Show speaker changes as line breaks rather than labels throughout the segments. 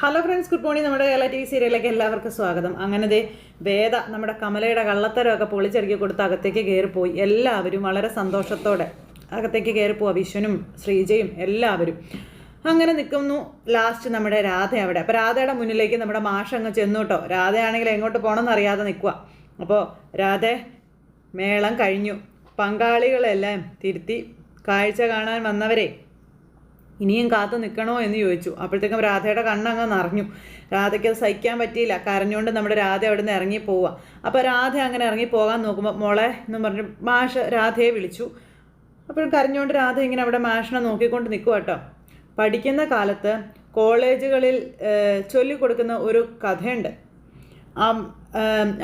Hello friends good morning നമ്മുടെ Kerala T V സീരിയലിലേക്ക് എല്ലാവർക്കും സ്വാഗതം. അങ്ങനെ ദേ വേദ നമ്മുടെ കമലയുടെ കള്ളത്തരമൊക്കെ പൊളിച്ചിറക്കി കൊടുത്ത് അകത്തേക്ക് കയറിപ്പോയി. എല്ലാവരും വളരെ സന്തോഷത്തോടെ അകത്തേക്ക് കയറിപ്പോവാ. വിശ്വനും ശ്രീജയും എല്ലാവരും. അങ്ങനെ നിൽക്കുന്നു ലാസ്റ്റ് നമ്മുടെ രാധ അവിടെ. അപ്പോൾ രാധയുടെ മുന്നിലേക്ക് നമ്മുടെ മാഷ അങ്ങ് ചെന്നുട്ടോ രാധയാണെങ്കിൽ എങ്ങോട്ട് പോകണമെന്ന് അറിയാതെ നിൽക്കുക അപ്പോൾ രാധ മേളം കഴിഞ്ഞു. പങ്കാളികളെല്ലാം തിരുത്തി കാഴ്ച കാണാൻ വന്നവരെ ഇനിയും കാത്തു നിൽക്കണോ എന്ന് ചോദിച്ചു. അപ്പോഴത്തേക്കും രാധയുടെ കണ്ണങ്ങ് നിറഞ്ഞു. രാധയ്ക്ക് അത് സഹിക്കാൻ പറ്റിയില്ല. കരഞ്ഞുകൊണ്ട് നമ്മുടെ രാധ അവിടെ നിന്ന് ഇറങ്ങി പോവുക അപ്പോൾ രാധ അങ്ങനെ ഇറങ്ങി പോകാൻ നോക്കുമ്പോൾ മോളെ എന്ന് പറഞ്ഞു മാഷ രാധയെ വിളിച്ചു. അപ്പോൾ കരഞ്ഞുകൊണ്ട് രാധ ഇങ്ങനെ അവിടെ മാഷിനെ നോക്കിക്കൊണ്ട് നിൽക്കുക കേട്ടോ. പഠിക്കുന്ന കാലത്ത് കോളേജുകളിൽ ചൊല്ലിക്കൊടുക്കുന്ന ഒരു കഥയുണ്ട്.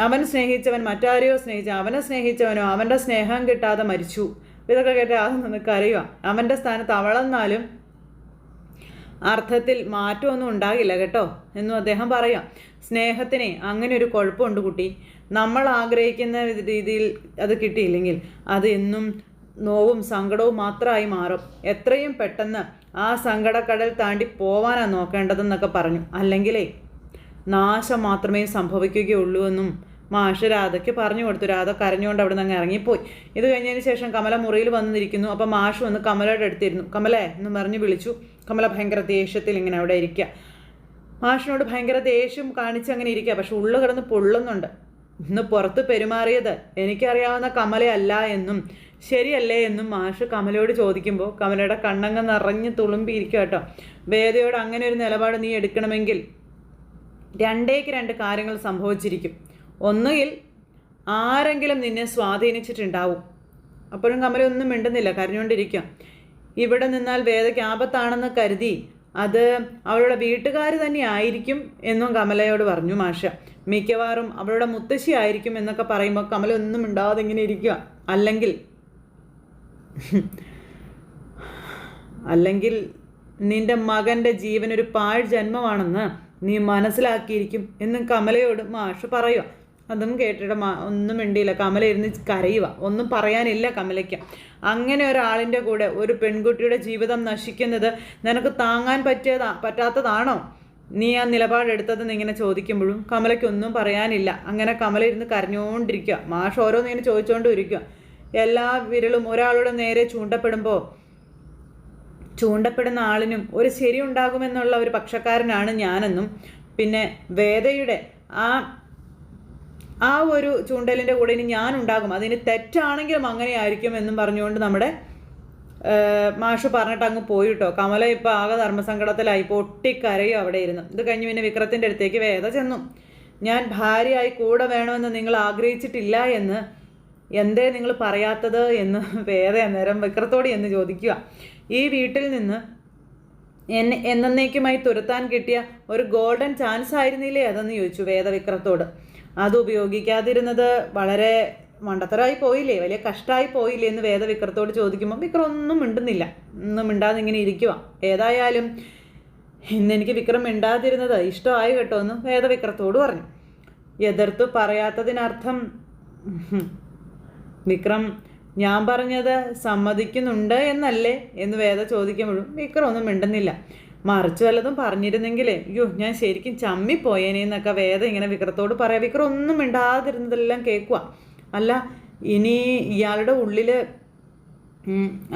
അവൻ സ്നേഹിച്ചവൻ മറ്റാരെയോ സ്നേഹിച്ച അവനെ സ്നേഹിച്ചവനോ അവന്റെ സ്നേഹം കിട്ടാതെ മരിച്ചു. ഇതൊക്കെ കേട്ട് അത് നിന്ന് കരയുക അവന്റെ സ്ഥാനത്ത് അവളെന്നാലും അർത്ഥത്തിൽ മാറ്റമൊന്നും ഉണ്ടാകില്ല കേട്ടോ എന്നും അദ്ദേഹം പറയാം. സ്നേഹത്തിന് അങ്ങനെ ഒരു കുഴപ്പമുണ്ട് കുട്ടി. നമ്മൾ ആഗ്രഹിക്കുന്ന രീതിയിൽ അത് കിട്ടിയില്ലെങ്കിൽ അത് എന്നും നോവും സങ്കടവും മാത്രമായി മാറും. എത്രയും പെട്ടെന്ന് ആ സങ്കടക്കടൽ താണ്ടി പോവാനാണ് നോക്കേണ്ടതെന്നൊക്കെ പറഞ്ഞു. അല്ലെങ്കിലേ നാശം മാത്രമേ സംഭവിക്കുകയുള്ളൂ എന്നും മാഷ് രാധയ്ക്ക് പറഞ്ഞു കൊടുത്തു. രാധ കരഞ്ഞുകൊണ്ട് അവിടെ നിന്ന് അങ്ങ് ഇറങ്ങിപ്പോയി. ഇത് കഴിഞ്ഞതിന് ശേഷം കമല മുറിയിൽ വന്നിരിക്കുന്നു. അപ്പം മാഷ് വന്ന് കമലയുടെ അടുത്തിരുന്നു കമലേ എന്ന് പറഞ്ഞ് വിളിച്ചു. കമല ഭയങ്കര ദേഷ്യത്തിൽ ഇങ്ങനെ അവിടെ ഇരിക്കുക മാഷിനോട് ഭയങ്കര ദേഷ്യം കാണിച്ച് അങ്ങനെ ഇരിക്കുക പക്ഷെ ഉള്ളു കിടന്ന് പൊള്ളുന്നുണ്ട്. ഇന്ന് പുറത്ത് പെരുമാറിയത് എനിക്കറിയാവുന്ന കമലയല്ല എന്നും ശരിയല്ലേ എന്നും മാഷ് കമലയോട് ചോദിക്കുമ്പോൾ കമലയുടെ കണ്ണങ്ങ് നിറഞ്ഞ് തുളുമ്പിയിരിക്കുക കേട്ടോ. വേദയോട് അങ്ങനെ ഒരു നിലപാട് നീ എടുക്കണമെങ്കിൽ രണ്ടേക്ക് രണ്ട് കാര്യങ്ങൾ സംഭവിച്ചിരിക്കും. ഒന്നുകിൽ ആരെങ്കിലും നിന്നെ സ്വാധീനിച്ചിട്ടുണ്ടാവും. അപ്പോഴും കമല ഒന്നും മിണ്ടുന്നില്ല. കരഞ്ഞുകൊണ്ടിരിക്കുക ഇവിടെ നിന്നാൽ വേദയ്ക്ക് ആപത്താണെന്ന് കരുതി അത് അവളുടെ വീട്ടുകാർ തന്നെ ആയിരിക്കും എന്നും കമലയോട് പറഞ്ഞു മാഷ. മിക്കവാറും അവളുടെ മുത്തശ്ശി ആയിരിക്കും എന്നൊക്കെ പറയുമ്പോൾ കമല ഒന്നും ഉണ്ടാവാതെ ഇങ്ങനെ ഇരിക്കുക. അല്ലെങ്കിൽ അല്ലെങ്കിൽ നിന്റെ മകന്റെ ജീവനൊരു പാഴ് ജന്മമാണെന്ന് നീ മനസ്സിലാക്കിയിരിക്കും എന്നും കമലയോട് മാഷ് പറയുക. അതും കേട്ടിട്ട് ഒന്നും മിണ്ടിയില്ല. കമല ഇരുന്ന് കരയുക ഒന്നും പറയാനില്ല കമലയ്ക്ക്. അങ്ങനെ ഒരാളിന്റെ കൂടെ ഒരു പെൺകുട്ടിയുടെ ജീവിതം നശിക്കുന്നത് നിനക്ക് താങ്ങാൻ പറ്റിയതാ പറ്റാത്തതാണോ? നീ ആ നിലപാടെടുത്തതെന്ന് ഇങ്ങനെ ചോദിക്കുമ്പോഴും കമലയ്ക്കൊന്നും പറയാനില്ല. അങ്ങനെ കമല ഇരുന്ന് കരഞ്ഞുകൊണ്ടിരിക്കുക മാഷ് ഓരോന്ന് ഇങ്ങനെ ചോദിച്ചുകൊണ്ടും ഇരിക്കുക എല്ലാ വിരലും ഒരാളുടെ നേരെ ചൂണ്ടപ്പെടുമ്പോൾ ചൂണ്ടപ്പെടുന്ന ആളിനും ഒരു ശരി ഉണ്ടാകുമെന്നുള്ള ഒരു പക്ഷക്കാരനാണ് ഞാനെന്നും പിന്നെ വേദയുടെ ആ ആ ഒരു ചൂണ്ടലിന്റെ കൂടെ ഇനി ഞാൻ ഉണ്ടാകും. അതിന് തെറ്റാണെങ്കിലും അങ്ങനെ ആയിരിക്കും എന്നും പറഞ്ഞുകൊണ്ട് നമ്മുടെ മാഷ് പറഞ്ഞിട്ട് അങ്ങ് പോയി കേട്ടോ കമല ഇപ്പോൾ ആകെ ധർമ്മസങ്കടത്തിലായി. പൊട്ടിക്കരയും അവിടെ ഇരുന്നു. ഇത് കഴിഞ്ഞ് പിന്നെ വിക്രത്തിന്റെ അടുത്തേക്ക് വേദ ചെന്നു. ഞാൻ ഭാര്യയായി കൂടെ വേണമെന്ന് നിങ്ങൾ ആഗ്രഹിച്ചിട്ടില്ല എന്ന് എന്തേ നിങ്ങൾ പറയാത്തത് എന്ന് വേദ അന്നേരം വിക്രത്തോട് എന്ന് ചോദിക്കുക. ഈ വീട്ടിൽ നിന്ന് എന്നെ എന്നേക്കുമായി തുരത്താൻ കിട്ടിയ ഒരു ഗോൾഡൻ ചാൻസ് ആയിരുന്നില്ലേ? അതെന്ന് ചോദിച്ചു വേദവിക്രത്തോട് അത് ഉപയോഗിക്കാതിരുന്നത് വളരെ മണ്ടത്തരമായി പോയില്ലേ? വലിയ കഷ്ടമായി പോയില്ലേ എന്ന് വേദവിക്രത്തോട് ചോദിക്കുമ്പോൾ വിക്രം ഒന്നും മിണ്ടുന്നില്ല. ഒന്നും മിണ്ടാതെ ഇങ്ങനെ ഇരിക്കുക ഏതായാലും ഇന്ന് എനിക്ക് വിക്രം മിണ്ടാതിരുന്നത് ഇഷ്ടമായി കേട്ടോ എന്ന് വേദവിക്രത്തോട് പറഞ്ഞു. എതിർത്ത് പറയാത്തതിനർത്ഥം. വിക്രം ഞാൻ പറഞ്ഞത് സമ്മതിക്കുന്നുണ്ട് എന്നല്ലേ എന്ന് വേദ ചോദിക്കുമ്പോഴും വിക്രം ഒന്നും മിണ്ടുന്നില്ല. മറിച്ച് വല്ലതും പറഞ്ഞിരുന്നെങ്കിലേ അയ്യോ ഞാൻ ശരിക്കും ചമ്മിപ്പോയേനെ എന്നൊക്കെ വേദ ഇങ്ങനെ വിക്രത്തോട് പറയാം. വിക്രം ഒന്നും മിണ്ടാതിരുന്നതെല്ലാം കേൾക്കുക അല്ല ഇനി ഇയാളുടെ ഉള്ളിൽ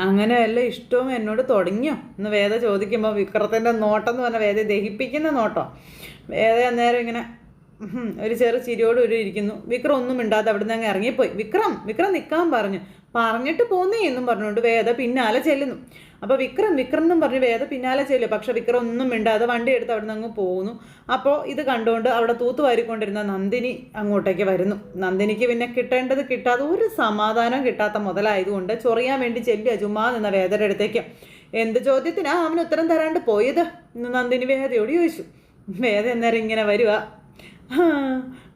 അങ്ങനെയല്ല ഇഷ്ടവും എന്നോട് തുടങ്ങിയോ? എന്ന് വേദ ചോദിക്കുമ്പോൾ വിക്രത്തിന്റെ നോട്ടം എന്ന് പറഞ്ഞാൽ വേദ ദഹിപ്പിക്കുന്ന നോട്ടം? വേദ അന്നേരം ഇങ്ങനെ ഒരു ചെറു ചിരിയോട് ഒരു ഇരിക്കുന്നു. വിക്രം ഒന്നും മിണ്ടാതെ അവിടെ നിന്ന് അങ്ങ് ഇറങ്ങിപ്പോയി. വിക്രം വിക്രം നിൽക്കാൻ പറഞ്ഞു. പറഞ്ഞിട്ട് പോന്നേ എന്നും പറഞ്ഞുകൊണ്ട് വേദ പിന്നാലെ ചെല്ലുന്നു. അപ്പോൾ വിക്രം വിക്രം എന്നും പറഞ്ഞ് വേദ പിന്നാലെ ചെല്ലും. പക്ഷെ വിക്രം ഒന്നും മിണ്ടാതെ വണ്ടി എടുത്ത് അവിടെ നിന്ന് അങ്ങ് പോകുന്നു. അപ്പോൾ ഇത് കണ്ടുകൊണ്ട് അവിടെ തൂത്ത് വാരിക്കൊണ്ടിരുന്ന നന്ദിനി അങ്ങോട്ടേക്ക് വരുന്നു. നന്ദിനിക്ക് പിന്നെ കിട്ടേണ്ടത് കിട്ടാതെ ഒരു സമാധാനം കിട്ടാത്ത മുതലായതുകൊണ്ട് ചൊറിയാൻ വേണ്ടി ചെല്ലുക ചുമ്മാ നിന്ന വേദയുടെ അടുത്തേക്ക്. എന്ത് ചോദ്യത്തിനാ അവന് ഉത്തരം തരാണ്ട് പോയത്? ഇന്ന് നന്ദിനി വേദയോട് ചോദിച്ചു. വേദ അന്നേരം ഇങ്ങനെ വരുക "ഹാ,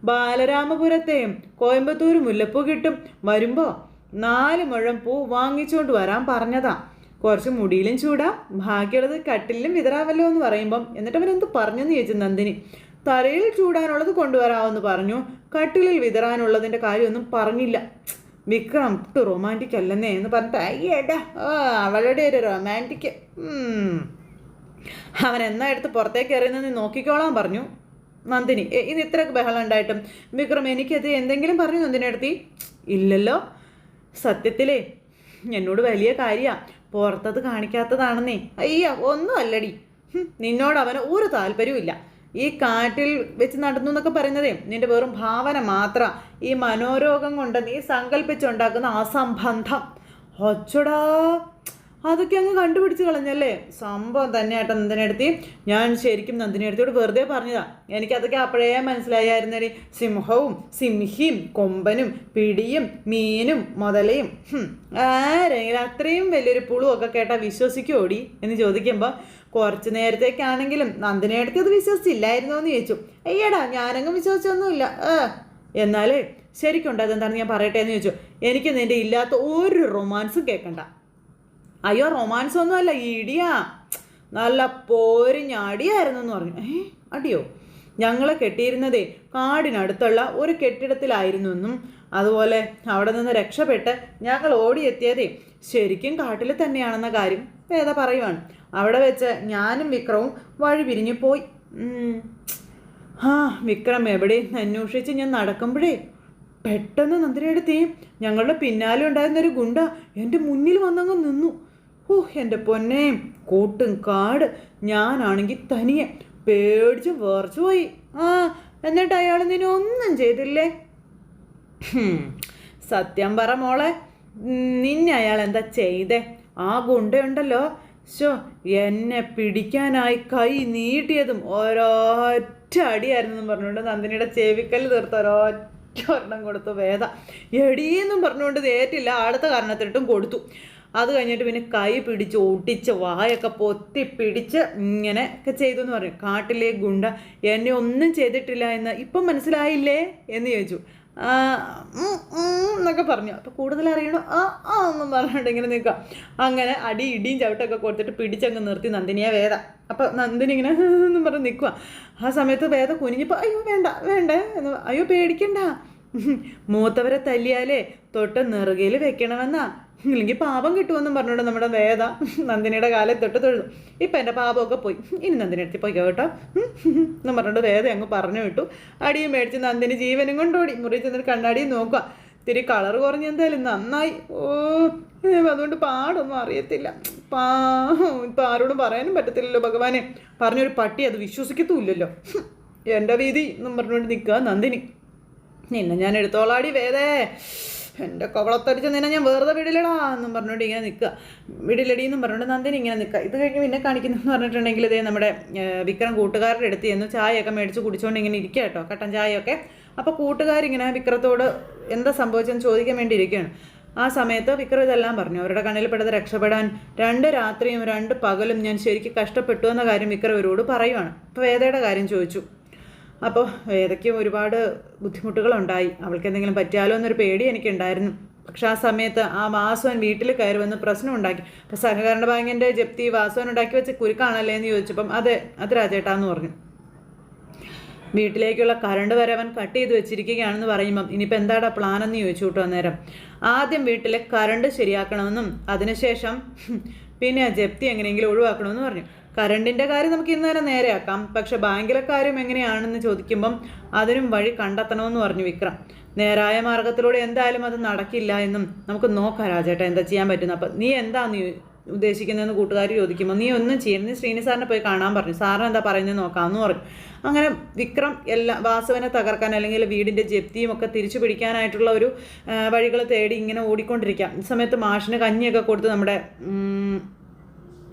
ബാലരാമപുരത്തെയും കോയമ്പത്തൂർ മുല്ലപ്പൂ കിട്ടും. വരുമ്പോ നാല് മുഴം പൂ വാങ്ങിച്ചുകൊണ്ട് വരാൻ പറഞ്ഞതാ. കുറച്ച് മുടിയിലും ചൂടാം ബാക്കിയുള്ളത് കട്ടിലും വിതറാവല്ലോ എന്ന് പറയുമ്പം. എന്നിട്ട് അവൻ എന്ത് പറഞ്ഞെന്ന് ചോദിച്ചു നന്ദിനി. തലയിൽ ചൂടാനുള്ളത് കൊണ്ടുവരാമെന്ന് പറഞ്ഞു. കട്ടിലിൽ വിതറാനുള്ളതിന്റെ കാര്യമൊന്നും പറഞ്ഞില്ല. വിക്രം റൊമാന്റിക് അല്ലെന്നേ എന്ന് പറഞ്ഞിട്ട് അയ്യേടാ അവളുടെ ഒരു റൊമാന്റിക് അവൻ എന്നാ എടുത്ത് പുറത്തേക്ക് എറിയുന്നത് നോക്കിക്കോളാൻ പറഞ്ഞു. നന്ദിനി ഇന്ന് ഇത് ഇത്രയൊക്കെ ബഹളം ഉണ്ടായിട്ടും? വിക്രം എനിക്കത് എന്തെങ്കിലും പറഞ്ഞു നന്ദിനി ഇല്ലല്ലോ. സത്യത്തിലേ എന്നോട് വലിയ കാര്യാ. പുറത്തത് കാണിക്കാത്തതാണെന്നേ. അയ്യ ഒന്നും അല്ലടി നിന്നോട് അവന് ഒരു താല്പര്യവും ഈ കാട്ടിൽ വെച്ച് നടന്നു എന്നൊക്കെ പറയുന്നതേ നിന്റെ വെറും ഭാവന മാത്ര. ഈ മനോരോഗം കൊണ്ട് നീ സങ്കല്പിച്ചുണ്ടാക്കുന്ന അസംബന്ധം. ഒച്ചടാ. അതൊക്കെ അങ്ങ് കണ്ടുപിടിച്ച് കളഞ്ഞല്ലേ? സംഭവം തന്നെയാട്ടോ നന്ദിനെടുത്തി. ഞാൻ ശരിക്കും നന്ദിനെടുത്തിയോട് വെറുതെ പറഞ്ഞതാ. എനിക്കതൊക്കെ അപ്പോഴേ മനസ്സിലായിരുന്നേ സിംഹവും സിംഹിയും കൊമ്പനും പിടിയും മീനും മുതലയും ആരെങ്കിലും അത്രയും വലിയൊരു പുളുവൊക്കെ കേട്ടാൽ വിശ്വസിക്കോടി എന്ന് ചോദിക്കുമ്പോൾ കുറച്ച് നേരത്തേക്കാണെങ്കിലും നന്ദിനെടുത്തി അത് വിശ്വസിച്ചില്ലായിരുന്നോ എന്ന് ചോദിച്ചു. അയ്യടാ ഞാനങ്ങ് വിശ്വസിച്ചൊന്നുമില്ല. എന്നാലേ ശരിക്കുണ്ട് അതെന്താണെന്ന് ഞാൻ പറയട്ടെ എന്ന് ചോദിച്ചു. എനിക്ക് നിന്റെ ഇല്ലാത്ത ഒരു റൊമാൻസും കേൾക്കണ്ട അയ്യോ റൊമാൻസ് ഒന്നും അല്ല ഇടിയാ. നല്ല പോരിഞ്ഞടിയായിരുന്നു എന്ന് പറഞ്ഞു. ഏ അടിയോ. ഞങ്ങളെ കെട്ടിയിരുന്നതേ കാടിനടുത്തുള്ള ഒരു കെട്ടിടത്തിലായിരുന്നു എന്നും അതുപോലെ അവിടെ നിന്ന് രക്ഷപ്പെട്ട് ഞങ്ങൾ ഓടിയെത്തിയതേ ശരിക്കും കാട്ടിൽ തന്നെയാണെന്ന കാര്യം വേദ പറയുവാണ്. അവിടെ വെച്ച് ഞാനും വിക്രവും വഴി പിരിഞ്ഞു പോയി. ആ വിക്രം എവിടെ? അന്വേഷിച്ച് ഞാൻ നടക്കുമ്പോഴേ പെട്ടെന്ന് നന്ദിനിയെടുത്തി ഞങ്ങളുടെ പിന്നാലെ ഉണ്ടായിരുന്ന ഒരു ഗുണ്ട എന്റെ മുന്നിൽ വന്നങ്ങ് നിന്നു. ഓ എന്റെ പൊന്നെ. കൂട്ടും കാട്. ഞാനാണെങ്കിൽ തനിയെ പേടിച്ച് വേർച്ചു പോയി. ആ എന്നിട്ട് അയാൾ നിന്നെ ഒന്നും ചെയ്തില്ലേ? സത്യം പറ മോളെ. നിന്നെ അയാൾ എന്താ ചെയ്തേ? ആ ഗുണ്ടയുണ്ടല്ലോ. ശോ എന്നെ പിടിക്കാനായി കൈ നീട്ടിയതും ഒരൊറ്റ അടിയായിരുന്നു പറഞ്ഞുകൊണ്ട് നന്ദിനിയുടെ ചെവിക്കൽ തീർത്ത ഒരൊറ്റ ഒരെണ്ണം കൊടുത്തു വേദ. എടിയെന്നും പറഞ്ഞുകൊണ്ട് ഏറ്റില്ല. അടുത്ത കാരണത്തിനിട്ടും കൊടുത്തു. അത് കഴിഞ്ഞിട്ട് പിന്നെ കൈ പിടിച്ച് ഒട്ടിച്ച് വായൊക്കെ പൊത്തി പിടിച്ച് ഇങ്ങനെ ഒക്കെ ചെയ്തു എന്ന് പറയും. കാട്ടിലെ ഗുണ്ട എന്നെ ഒന്നും ചെയ്തിട്ടില്ല എന്ന് ഇപ്പം മനസ്സിലായില്ലേ എന്ന് ചോദിച്ചു. എന്നൊക്കെ പറഞ്ഞു. അപ്പോൾ കൂടുതൽ അറിയണോ? ആ ആ എന്നും പറഞ്ഞിട്ട് ഇങ്ങനെ നിൽക്കുക. അങ്ങനെ അടി ഇടിയും ചവിട്ടൊക്കെ കൊടുത്തിട്ട് പിടിച്ചങ്ങ് നിർത്തി നന്ദിനിയെ വേദ. അപ്പോൾ നന്ദിനി ഇങ്ങനെ എന്നും പറഞ്ഞ് നിൽക്കുക. ആ സമയത്ത് വേദ കുനിഞ്ഞപ്പോൾ അയ്യോ വേണ്ട വേണ്ടേ എന്ന് അയ്യോ പേടിക്കണ്ട. മൂത്തവരെ തല്ലിയാലേ തൊട്ട് നെറുകയിൽ വെക്കണമെന്നാ. ഇല്ലെങ്കിൽ പാപം കിട്ടുമെന്നും പറഞ്ഞുകൊണ്ട് നമ്മുടെ വേദ നന്ദിനിയുടെ കാലം തൊട്ട് തൊഴുതു. ഇപ്പം എന്റെ പാപമൊക്കെ പോയി. ഇനി നന്ദിനി എടുത്തി പോയിക്കോ കേട്ടോ. എന്ന് പറഞ്ഞുകൊണ്ട് വേദ അങ്ങ് പറഞ്ഞു വിട്ടു. അടിയും മേടിച്ച് നന്ദിനി ജീവനും കൊണ്ടോടി മുറി ചെന്നിട്ട് കണ്ണാടിയും നോക്കുക. ഇത്തിരി കളർ കുറഞ്ഞ് എന്തായാലും നന്നായി. ഓ അതുകൊണ്ട് പാടൊന്നും അറിയത്തില്ല. പാ ഇപ്പം ആരോടും പറയാനും പറ്റത്തില്ലല്ലോ ഭഗവാനെ. പറഞ്ഞൊരു പട്ടി അത് വിശ്വസിക്കത്തുമില്ലല്ലോ. എന്റെ വീതി എന്നും പറഞ്ഞുകൊണ്ട് നിൽക്കുക നന്ദിനി. നിന്നെ ഞാൻ എടുത്തോളാടി വേദേ. എന്റെ കവളത്തടിച്ച് നിന്നെ ഞാൻ വേറെ വിടില്ലടാ എന്നും പറഞ്ഞുകൊണ്ട് ഇങ്ങനെ നിൽക്കുക. വിടില്ലടി എന്നും പറഞ്ഞുകൊണ്ട് നന്ദിനി ഇങ്ങനെ നിൽക്കുക. ഇത് കഴിഞ്ഞ് പിന്നെ കാണിക്കുന്നതെന്ന് പറഞ്ഞിട്ടുണ്ടെങ്കിൽ ഇതേ നമ്മുടെ വിക്രം കൂട്ടുകാരുടെ അടുത്ത് ചെന്ന് ചായയൊക്കെ മേടിച്ച് കുടിച്ചുകൊണ്ട് ഇങ്ങനെ ഇരിക്കുക കേട്ടോ കട്ടൻ ചായയൊക്കെ. അപ്പോൾ കൂട്ടുകാരിങ്ങനെ വിക്രത്തോട് എന്താ സംഭവിച്ചെന്ന് ചോദിക്കാൻ വേണ്ടി ഇരിക്കുകയാണ്. ആ സമയത്ത് വിക്രം ഇതെല്ലാം പറഞ്ഞു. അവരുടെ കണ്ണിൽ പെട്ടത് രക്ഷപ്പെടാൻ രണ്ട് രാത്രിയും രണ്ട് പകലും ഞാൻ ശരിക്കും കഷ്ടപ്പെട്ടു എന്ന കാര്യം വിക്രം ഇവരോട് പറയുവാണ്. അപ്പോൾ വേദയുടെ കാര്യം ചോദിച്ചു. അപ്പോൾ ഏതൊക്കെയോ ഒരുപാട് ബുദ്ധിമുട്ടുകളുണ്ടായി. അവൾക്ക് എന്തെങ്കിലും പറ്റിയാലോ എന്നൊരു പേടി എനിക്കുണ്ടായിരുന്നു. പക്ഷെ ആ സമയത്ത് ആ വാസുവൻ വീട്ടിൽ കയറി വന്ന് പ്രശ്നം ഉണ്ടാക്കി. അപ്പോൾ സഹകരണ ബാങ്കിന്റെ ജപ്തി വാസുവൻ ഉണ്ടാക്കി വെച്ച കുരുക്കാണല്ലേ എന്ന് ചോദിച്ചപ്പം അതെ അത് രാജേട്ടാന്ന് പറഞ്ഞു. വീട്ടിലേക്കുള്ള കറണ്ട് വരെ അവൻ കട്ട് ചെയ്ത് വെച്ചിരിക്കുകയാണെന്ന് പറയുമ്പം ഇനിയിപ്പോൾ എന്താടാ പ്ലാൻ എന്ന് ചോദിച്ചു കേട്ടോ അന്നേരം. ആദ്യം വീട്ടിലെ കറണ്ട് ശരിയാക്കണമെന്നും അതിനുശേഷം പിന്നെ ആ ജപ്തി എങ്ങനെയെങ്കിലും ഒഴിവാക്കണമെന്ന് പറഞ്ഞു. കറണ്ടിന്റെ കാര്യം നമുക്ക് ഇന്ന് തന്നെ നേരെയാക്കാം. പക്ഷെ ബാങ്കിലെ കാര്യം എങ്ങനെയാണെന്ന് ചോദിക്കുമ്പം അതിനും വഴി കണ്ടെത്തണമെന്ന് പറഞ്ഞു വിക്രം. നേരായ മാർഗത്തിലൂടെ എന്തായാലും അത് നടക്കില്ല എന്നും നമുക്ക് നോക്കാം രാജേട്ടാ എന്താ ചെയ്യാൻ പറ്റുന്ന അപ്പം നീ എന്താ നീ ഉദ്ദേശിക്കുന്നതെന്ന് കൂട്ടുകാർ ചോദിക്കുമ്പോൾ നീ ഒന്നും ചെയ്യണം നീ ശ്രീനി സാറിനെ പോയി കാണാൻ പറഞ്ഞു. സാറിന് എന്താ പറയുന്നത് നോക്കാമെന്ന് പറഞ്ഞു. അങ്ങനെ വിക്രം എല്ലാ വാസവനെ തകർക്കാൻ അല്ലെങ്കിൽ വീടിന്റെ ജപ്തിയും ഒക്കെ തിരിച്ചു പിടിക്കാനായിട്ടുള്ള ഒരു വഴികൾ തേടി ഇങ്ങനെ ഓടിക്കൊണ്ടിരിക്കാം. ഈ സമയത്ത് മാഷിന് കഞ്ഞിയൊക്കെ കൊടുത്ത് നമ്മുടെ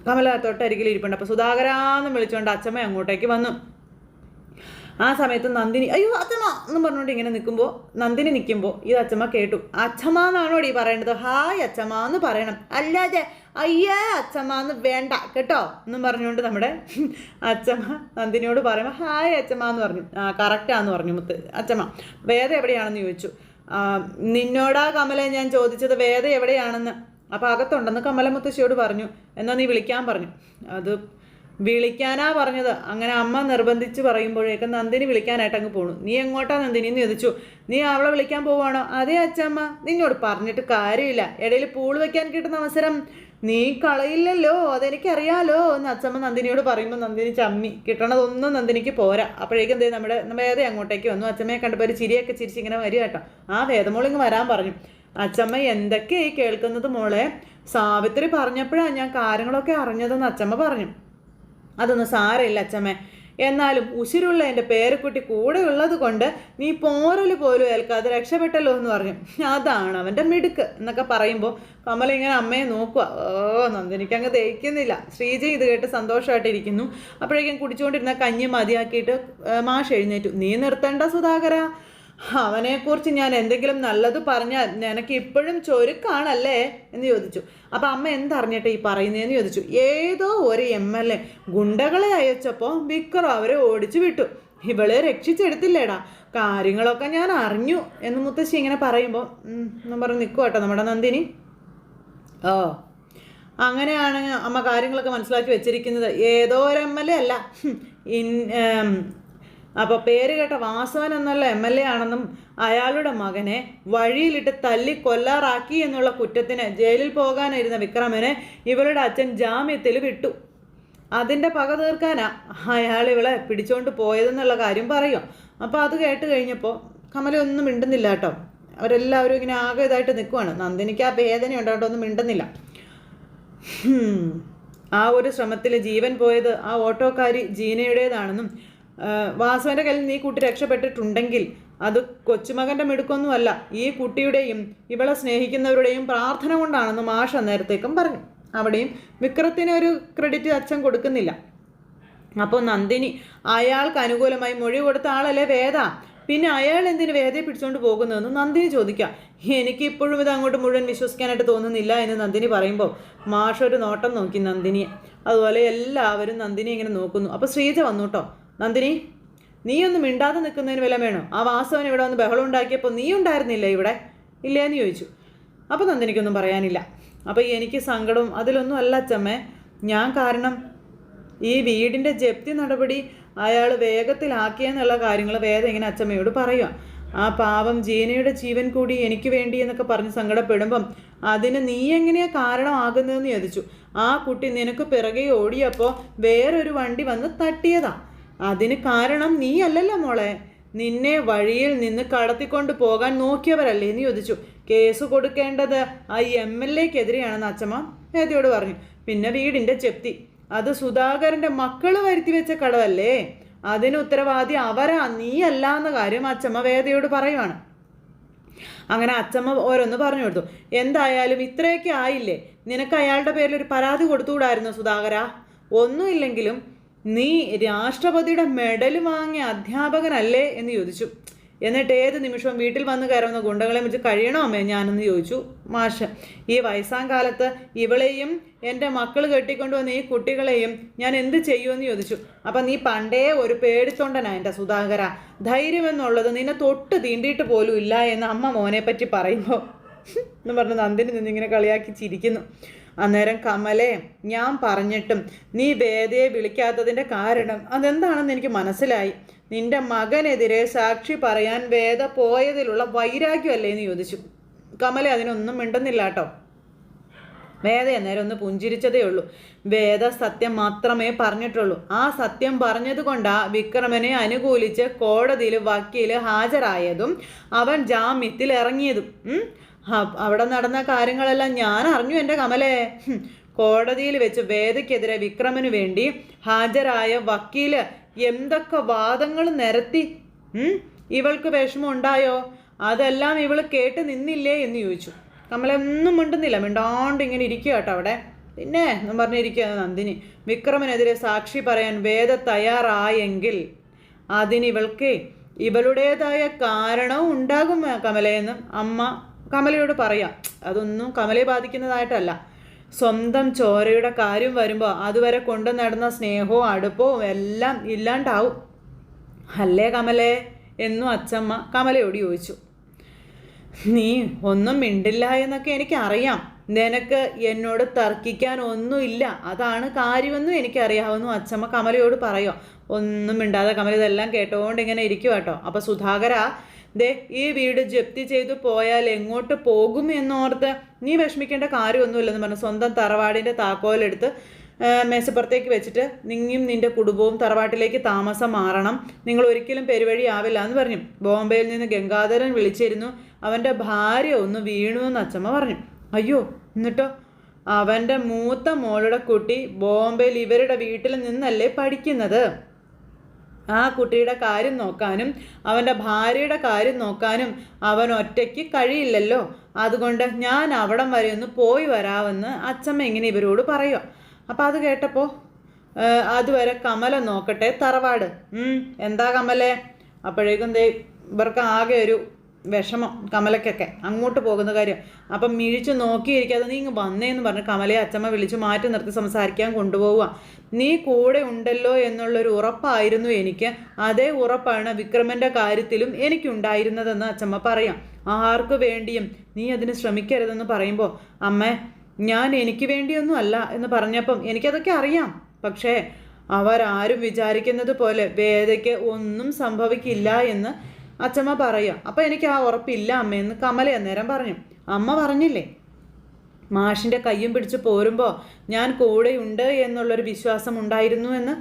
കമല തൊട്ടരികിൽ ഇരിപ്പുണ്ട് അപ്പോൾ സുധാകരാന്ന് വിളിച്ചുകൊണ്ട് അച്ഛമ്മ അങ്ങോട്ടേക്ക് വന്നു. ആ സമയത്ത് നന്ദിനി അയ്യോ അച്ഛമ്മ എന്നും പറഞ്ഞുകൊണ്ട് ഇങ്ങനെ നിൽക്കുമ്പോൾ നന്ദിനി നിൽക്കുമ്പോൾ ഇത് അച്ഛമ്മ കേട്ടു. അച്ഛമ്മ എന്നാണോ ഈ പറയേണ്ടത് ഹായ് അച്ഛമ്മ എന്ന് പറയണം. അല്ലാതെ അയ്യേ അച്ഛമ്മ എന്ന് വേണ്ട കേട്ടോ? എന്നും പറഞ്ഞുകൊണ്ട് നമ്മുടെ അച്ഛമ്മ നന്ദിനിയോട് പറയുമ്പോൾ ഹായ് അച്ഛമ്മ എന്ന് പറഞ്ഞു. ആ കറക്റ്റാന്ന് പറഞ്ഞു മുത്ത് അച്ഛമ്മ വേദ എവിടെയാണെന്ന് ചോദിച്ചു. നിന്നോടാ കമല ഞാൻ ചോദിച്ചത് വേദ എവിടെയാണെന്ന്? അപ്പോൾ അകത്തുണ്ടെന്ന് കമല മുത്തശ്ശിയോട് പറഞ്ഞു. എന്നാൽ നീ വിളിക്കാൻ പറഞ്ഞു. അത് വിളിക്കാനാ പറഞ്ഞത്. അങ്ങനെ അമ്മ നിർബന്ധിച്ച് പറയുമ്പോഴേക്ക് നന്ദിനി വിളിക്കാനായിട്ട് അങ്ങ് പോണു. നീ എങ്ങോട്ടാ നന്ദിനി എന്ന് ചോദിച്ചു. നീ അവളെ വിളിക്കാൻ പോവാണോ? അതേ അച്ഛമ്മ. നിന്നോട് പറഞ്ഞിട്ട് കാര്യമില്ല. ഇടയിൽ പൂൾ വെക്കാൻ കിട്ടുന്ന അവസരം നീ കളയില്ലല്ലോ. അതെനിക്കറിയാലോ എന്ന് അച്ഛമ്മ നന്ദിനിയോട് പറയുമ്പോൾ നന്ദിനി ചമ്മി. കിട്ടണതൊന്നും നന്ദിനിക്ക് പോരാ. അപ്പോഴേക്കും എന്തേ നമ്മുടെ വേദ അങ്ങോട്ടേക്ക് വന്നു. അച്ഛമ്മയെ കണ്ടപ്പോൾ ഒരു ചിരിയൊക്കെ ചിരിച്ച് ഇങ്ങനെ വരിക കേട്ടോ. ആ വേദമോളിങ്ങ് വരാൻ പറഞ്ഞു. അച്ഛമ്മ എന്തൊക്കെയായി കേൾക്കുന്നത് മോളെ? സാവിത്രി പറഞ്ഞപ്പോഴാണ് ഞാൻ കാര്യങ്ങളൊക്കെ അറിഞ്ഞതെന്ന് അച്ചമ്മ പറഞ്ഞു. അതൊന്നും സാരമില്ല അച്ചമ്മേ. എന്നാലും ഉശിരുള്ള എന്റെ പേരക്കുട്ടി കൂടെ ഉള്ളത് കൊണ്ട് നീ പോരൽ പോലും ഏൽക്കാതെ രക്ഷപ്പെട്ടല്ലോ എന്ന് പറഞ്ഞു. അതാണ് അവന്റെ മിടുക്ക് എന്നൊക്കെ പറയുമ്പോൾ കമൽ ഇങ്ങനെ അമ്മയെ നോക്കുക. ഓ നന്ദിനിക്ക് അങ്ങ് ദഹിക്കുന്നില്ല. ശ്രീജ ഇത് കേട്ട് സന്തോഷമായിട്ടിരിക്കുന്നു. അപ്പോഴേക്കും കുടിച്ചുകൊണ്ടിരുന്ന കഞ്ഞി മതിയാക്കിയിട്ട് മാഷ് എഴുന്നേറ്റു. നീ നിർത്തണ്ട സുധാകര. അവനെക്കുറിച്ച് ഞാൻ എന്തെങ്കിലും നല്ലത് പറഞ്ഞാൽ നിനക്ക് ഇപ്പോഴും ചൊരുക്കാണല്ലേ? എന്ന് ചോദിച്ചു. അപ്പോൾ അമ്മ എന്തറിഞ്ഞിട്ട് ഈ പറയുന്നതെന്ന് ചോദിച്ചു. ഏതോ ഒരു എം എൽ എ ഗുണ്ടകളെ അയച്ചപ്പോൾ വിക്രം അവരെ ഓടിച്ചു വിട്ടു. ഇവളെ രക്ഷിച്ചെടുത്തില്ലേടാ. കാര്യങ്ങളൊക്കെ ഞാൻ അറിഞ്ഞു എന്ന് മുത്തശ്ശി ഇങ്ങനെ പറയുമ്പോൾ എന്നും പറഞ്ഞ് നിൽക്കുക കേട്ടോ നമ്മുടെ നന്ദിനി. ഓ അങ്ങനെയാണ് അമ്മ കാര്യങ്ങളൊക്കെ മനസ്സിലാക്കി വെച്ചിരിക്കുന്നത്. ഏതോ ഒരു എം എൽ എ അല്ല. ഇൻ അപ്പോൾ പേര് കേട്ട വാസവൻ എന്നുള്ള എം എൽ എ ആണെന്നും അയാളുടെ മകനെ വഴിയിലിട്ട് തല്ലി കൊല്ലാറാക്കി എന്നുള്ള കുറ്റത്തിന് ജയിലിൽ പോകാനിരുന്ന വിക്രമനെ ഇവളുടെ അച്ഛൻ ജാമ്യത്തിൽ വിട്ടു. അതിന്റെ പക തീർക്കാനാ അയാൾ ഇവളെ പിടിച്ചോണ്ട് പോയതെന്നുള്ള കാര്യം പറയും. അപ്പോൾ അത് കേട്ട് കഴിഞ്ഞപ്പോൾ കമല ഒന്നും മിണ്ടുന്നില്ല കേട്ടോ. അവരെല്ലാവരും ഇങ്ങനെ ആകെ ഇതായിട്ട് നിൽക്കുവാണ് നന്ദിനിക്ക് ആ വേദന ഉണ്ടായിട്ട് ഒന്നും മിണ്ടുന്നില്ല. ആ ഒരു ശ്രമത്തിൽ ജീവൻ പോയത് ആ ഓട്ടോക്കാരി ജീനയുടേതാണെന്നും വാസുവിന്റെ കയ്യിൽ നീ കുട്ടി രക്ഷപ്പെട്ടിട്ടുണ്ടെങ്കിൽ അത് കൊച്ചുമകന്റെ മിടുക്കൊന്നുമല്ല. ഈ കുട്ടിയുടെയും ഇവളെ സ്നേഹിക്കുന്നവരുടെയും പ്രാർത്ഥന കൊണ്ടാണെന്ന് മാഷ നേരത്തേക്കും പറഞ്ഞു. അവിടെയും വിക്രത്തിന് ഒരു ക്രെഡിറ്റ് അച്ഛൻ കൊടുക്കുന്നില്ല. അപ്പോൾ നന്ദിനി അയാൾക്ക് അനുകൂലമായി മൊഴി കൊടുത്ത ആളല്ലേ വേദ? പിന്നെ അയാൾ എന്തിന് വേദയെ പിടിച്ചുകൊണ്ട് പോകുന്നതെന്ന് നന്ദിനി ചോദിക്കാം. എനിക്ക് ഇപ്പോഴും ഇത് അങ്ങോട്ട് മുഴുവൻ വിശ്വസിക്കാനായിട്ട് തോന്നുന്നില്ല എന്ന് നന്ദിനി പറയുമ്പോൾ മാഷ ഒരു നോട്ടം നോക്കി നന്ദിനിയെ. അതുപോലെ എല്ലാവരും നന്ദിനി ഇങ്ങനെ നോക്കുന്നു. അപ്പോൾ ശ്രീജ വന്നു കേട്ടോ. നന്ദിനി നീയൊന്നും മിണ്ടാതെ നിൽക്കുന്നതിന് വില വേണോ? ആ വാസവൻ ഇവിടെ വന്ന് ബഹളം ഉണ്ടാക്കിയപ്പോൾ നീ ഉണ്ടായിരുന്നില്ല ഇവിടെ? ഇല്ലേ എന്ന് ചോദിച്ചു. അപ്പോൾ നന്ദിനിക്കൊന്നും പറയാനില്ല. അപ്പോൾ എനിക്ക് സങ്കടവും അതിലൊന്നും അല്ല അച്ചമ്മേ. ഞാൻ കാരണം ഈ വീടിന്റെ ജപ്തി നടപടി അയാൾ വേഗത്തിലാക്കിയെന്നുള്ള കാര്യങ്ങൾ വേദം ഇങ്ങനെ അച്ചമ്മയോട് പറയുക ആ പാവം ജീനയുടെ ജീവൻ കൂടി എനിക്ക് വേണ്ടി എന്നൊക്കെ പറഞ്ഞ് സങ്കടപ്പെടുമ്പം അതിന് നീ എങ്ങനെയാ കാരണമാകുന്നതെന്ന് ചോദിച്ചു. ആ കുട്ടി നിനക്ക് പിറകെ ഓടിയപ്പോൾ വേറൊരു വണ്ടി വന്ന് തട്ടിയതാ. അതിന് കാരണം നീ അല്ലല്ലോ മോളെ. നിന്നെ വഴിയിൽ നിന്ന് കടത്തിക്കൊണ്ട് പോകാൻ നോക്കിയവരല്ലേ എന്ന് ചോദിച്ചു. കേസ് കൊടുക്കേണ്ടത് ആ എം എൽ എക്കെതിരെയാണെന്ന് അച്ചമ്മ വേദയോട് പറഞ്ഞു. പിന്നെ വീടിന്റെ ചെപ്തി അത് സുധാകരന്റെ മക്കൾ വരുത്തി വെച്ച കടവല്ലേ? അതിന് ഉത്തരവാദി അവരാ. നീയല്ല എന്ന കാര്യം അച്ചമ്മ വേദയോട് പറയുവാണ്. അങ്ങനെ അച്ചമ്മ ഓരോന്ന് പറഞ്ഞു കൊടുത്തു. എന്തായാലും ഇത്രയൊക്കെ ആയില്ലേ? നിനക്ക് അയാളുടെ പേരിൽ ഒരു പരാതി കൊടുത്തുകൂടായിരുന്നു സുധാകര? ഒന്നുമില്ലെങ്കിലും നീ രാഷ്ട്രപതിയുടെ മെഡൽ വാങ്ങിയ അധ്യാപകനല്ലേ എന്ന് ചോദിച്ചു. എന്നിട്ട് ഏത് നിമിഷവും വീട്ടിൽ വന്ന് കയറുന്ന ഗുണ്ടകളെ വെച്ച് കഴിയണോ അമ്മേ ഞാനെന്ന് ചോദിച്ചു. മാഷ് ഈ വയസ്സാം കാലത്ത് ഇവളെയും എന്റെ മക്കൾ കെട്ടിക്കൊണ്ടുവന്ന ഈ കുട്ടികളെയും ഞാൻ എന്ത് ചെയ്യുമെന്ന് ചോദിച്ചു. അപ്പം നീ പണ്ടേ ഒരു പേടിത്തൊണ്ടനാ എന്റെ സുധാകര. ധൈര്യം എന്നുള്ളത് നിന്നെ തൊട്ട് തീണ്ടിയിട്ട് പോലും ഇല്ല എന്ന് അമ്മ മോനെ പറ്റി പറയുമ്പോൾ എന്ന് പറഞ്ഞ് നന്ദിനി നിന്നിങ്ങനെ കളിയാക്കി ചിരിക്കുന്നു. അന്നേരം കമലെ ഞാൻ പറഞ്ഞിട്ടും നീ വേദയെ വിളിക്കാത്തതിന്റെ കാരണം അതെന്താണെന്ന് എനിക്ക് മനസ്സിലായി. നിന്റെ മകനെതിരെ സാക്ഷി പറയാൻ വേദ പോയതിലുള്ള വൈരാഗ്യമല്ലേ എന്ന് ചോദിച്ചു. കമല അതിനൊന്നും മിണ്ടുന്നില്ല കേട്ടോ. വേദ അന്നേരം ഒന്ന് പുഞ്ചിരിച്ചതേ ഉള്ളൂ. വേദ സത്യം മാത്രമേ പറഞ്ഞിട്ടുള്ളൂ. ആ സത്യം പറഞ്ഞതുകൊണ്ടാ വിക്രമനെ അനുകൂലിച്ച് കോടതിയിൽ വക്കീൽ ഹാജരായതും അവൻ ജാമ്യത്തിൽ ഇറങ്ങിയതും അവിടെ നടന്ന കാര്യങ്ങളെല്ലാം ഞാൻ അറിഞ്ഞു എന്റെ കമലേ. കോടതിയിൽ വെച്ച് വേദയ്ക്കെതിരെ വിക്രമന് വേണ്ടി ഹാജരായ വക്കീൽ എന്തൊക്കെ വാദങ്ങൾ നിരത്തി? ഇവൾക്ക് വിഷമം ഉണ്ടായോ? അതെല്ലാം ഇവൾ കേട്ട് നിന്നില്ലേ എന്ന് ചോദിച്ചു. നമ്മളൊന്നും മിണ്ടുന്നില്ല. മിണ്ടാണ്ട് ഇങ്ങനെ ഇരിക്കുക കേട്ടോ അവിടെ. പിന്നെ എന്നും പറഞ്ഞിരിക്കുക നന്ദിനി വിക്രമനെതിരെ സാക്ഷി പറയാൻ വേദ തയ്യാറായെങ്കിൽ അതിനിവൾക്ക് ഇവളുടേതായ കാരണവും ഉണ്ടാകും കമലയെന്ന് അമ്മ കമലയോട് പറയാം അതൊന്നും കമലയെ ബാധിക്കുന്നതായിട്ടല്ല. സ്വന്തം ചോരയുടെ കാര്യം വരുമ്പോൾ അതുവരെ കൊണ്ടു നടന്ന സ്നേഹവും അടുപ്പവും എല്ലാം ഇല്ലാണ്ടാവും. അല്ലേ കമലേ? എന്നും അച്ചമ്മ കമലയോട് ചോദിച്ചു. നീ ഒന്നും മിണ്ടില്ല എന്നൊക്കെ എനിക്കറിയാം. നിനക്ക് എന്നോട് തർക്കിക്കാൻ ഒന്നുമില്ല. അതാണ് കാര്യമെന്നും എനിക്കറിയാവുന്നു അച്ചമ്മ കമലയോട് പറയോ ഒന്നും മിണ്ടാതെ കമല ഇതെല്ലാം കേട്ടോണ്ട് ഇങ്ങനെ ഇരിക്കും കേട്ടോ അപ്പോൾ സുധാകര ദേ ഈ വീട് ജപ്തി ചെയ്തു പോയാൽ എങ്ങോട്ട് പോകും എന്നോർത്ത് നീ വിഷമിക്കേണ്ട കാര്യമൊന്നുമില്ലെന്ന് പറഞ്ഞു. സ്വന്തം തറവാടിന്റെ താക്കോലെടുത്ത് മേശപ്പുറത്തേക്ക് വെച്ചിട്ട് നിങ്ങയും നിന്റെ കുടുംബവും തറവാട്ടിലേക്ക് താമസം മാറണം. നിങ്ങൾ ഒരിക്കലും പെരുവഴി ആവില്ല എന്ന് പറഞ്ഞു. ബോംബെയിൽ നിന്ന് ഗംഗാധരൻ വിളിച്ചിരുന്നു. അവന്റെ ഭാര്യ ഒന്ന് വീണു എന്ന് അച്ചമ്മ പറഞ്ഞു. അയ്യോ എന്നിട്ടോ? അവന്റെ മൂത്ത മോളുടെ കുട്ടി ബോംബെയിൽ ഇവരുടെ വീട്ടിൽ നിന്നല്ലേ പഠിക്കുന്നത്? ആ കുട്ടിയുടെ കാര്യം നോക്കാനും അവന്റെ ഭാര്യയുടെ കാര്യം നോക്കാനും അവൻ ഒറ്റയ്ക്ക് കഴിയില്ലല്ലോ. അതുകൊണ്ട് ഞാൻ അവിടം വരെ ഒന്ന് പോയി വരാമെന്ന് അച്ഛമ്മ ഇങ്ങനെ ഇവരോട് പറയുക അപ്പം അത് കേട്ടപ്പോൾ അതുവരെ കമല നോക്കട്ടെ തറവാട്. എന്താ കമലേ? അപ്പോഴേക്കും ദേ ഇവർക്ക് ആകെ ഒരു വിഷമം കമലക്കൊക്കെ അങ്ങോട്ട് പോകുന്ന കാര്യം. അപ്പം മിഴിച്ച് നോക്കിയിരിക്കാതെ നീ ഇങ്ങ് വന്നേന്ന് പറഞ്ഞ് കമലയെ അച്ചമ്മ വിളിച്ച് മാറ്റി നിർത്തി സംസാരിക്കാൻ കൊണ്ടുപോവുക. നീ കൂടെ ഉണ്ടല്ലോ എന്നുള്ളൊരു ഉറപ്പായിരുന്നു എനിക്ക്. അതേ ഉറപ്പാണ് വിക്രമന്റെ കാര്യത്തിലും എനിക്കുണ്ടായിരുന്നതെന്ന് അച്ചമ്മ പറയാം. ആർക്കു വേണ്ടിയും നീ അതിന് ശ്രമിക്കരുതെന്ന് പറയുമ്പോൾ അമ്മേ ഞാൻ എനിക്ക് വേണ്ടിയൊന്നും അല്ല എന്ന് പറഞ്ഞപ്പം എനിക്കതൊക്കെ അറിയാം. പക്ഷേ അവരാരും വിചാരിക്കുന്നത് പോലെ വേദയ്ക്ക് ഒന്നും സംഭവിക്കില്ല എന്ന് അച്ചമ്മ പറയുക അപ്പോൾ എനിക്ക് ആ ഉറപ്പില്ല അമ്മയെന്ന് കമല അന്നേരം പറഞ്ഞു. അമ്മ പറഞ്ഞില്ലേ മാഷിന്റെ കയ്യും പിടിച്ച് പോരുമ്പോൾ ഞാൻ കൂടെയുണ്ട് എന്നുള്ളൊരു വിശ്വാസം ഉണ്ടായിരുന്നു എന്ന്?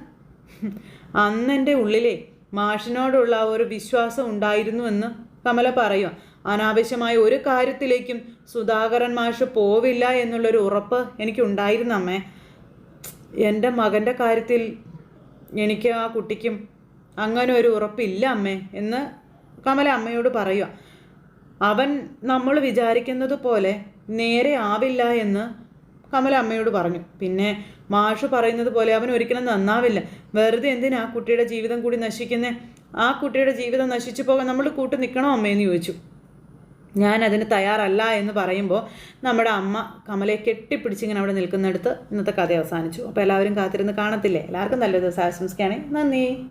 അന്നെന്റെ ഉള്ളിലെ മാഷിനോടുള്ള ഒരു വിശ്വാസം ഉണ്ടായിരുന്നു എന്ന് കമല പറയുക. അനാവശ്യമായ ഒരു കാര്യത്തിലേക്കും സുധാകരൻ മാഷ് പോവില്ല എന്നുള്ളൊരു ഉറപ്പ് എനിക്കുണ്ടായിരുന്നു അമ്മേ. എന്റെ മകന്റെ കാര്യത്തിൽ എനിക്ക് ആ കുട്ടിക്കും അങ്ങനെ ഒരു ഉറപ്പില്ല അമ്മേ എന്ന് കമല അമ്മയോട് പറയുക അവൻ നമ്മൾ വിചാരിക്കുന്നത് പോലെ നേരെ ആവില്ല എന്ന് കമല അമ്മയോട് പറഞ്ഞു. പിന്നെ മാഷ് പറയുന്നത് പോലെ അവൻ ഒരിക്കലും നന്നാവില്ല. വെറുതെ എന്തിനാ കുട്ടിയുടെ ജീവിതം കൂടി നശിക്കുന്നേ? ആ കുട്ടിയുടെ ജീവിതം നശിച്ചു പോകാൻ നമ്മൾ കൂട്ട് നിൽക്കണോ അമ്മയെന്ന് ചോദിച്ചു. ഞാൻ അതിന് തയ്യാറല്ല എന്ന് പറയുമ്പോൾ നമ്മുടെ അമ്മ കമലയെ കെട്ടിപ്പിടിച്ചിങ്ങനെ അവിടെ നിൽക്കുന്നിടത്ത് ഇന്നത്തെ കഥ അവസാനിച്ചു. അപ്പോൾ എല്ലാവരും കാത്തിരുന്ന് കാണത്തില്ലേ? എല്ലാവർക്കും നല്ലൊരു ദിവസം ആശംസിക്കുകയാണെങ്കിൽ നന്ദി.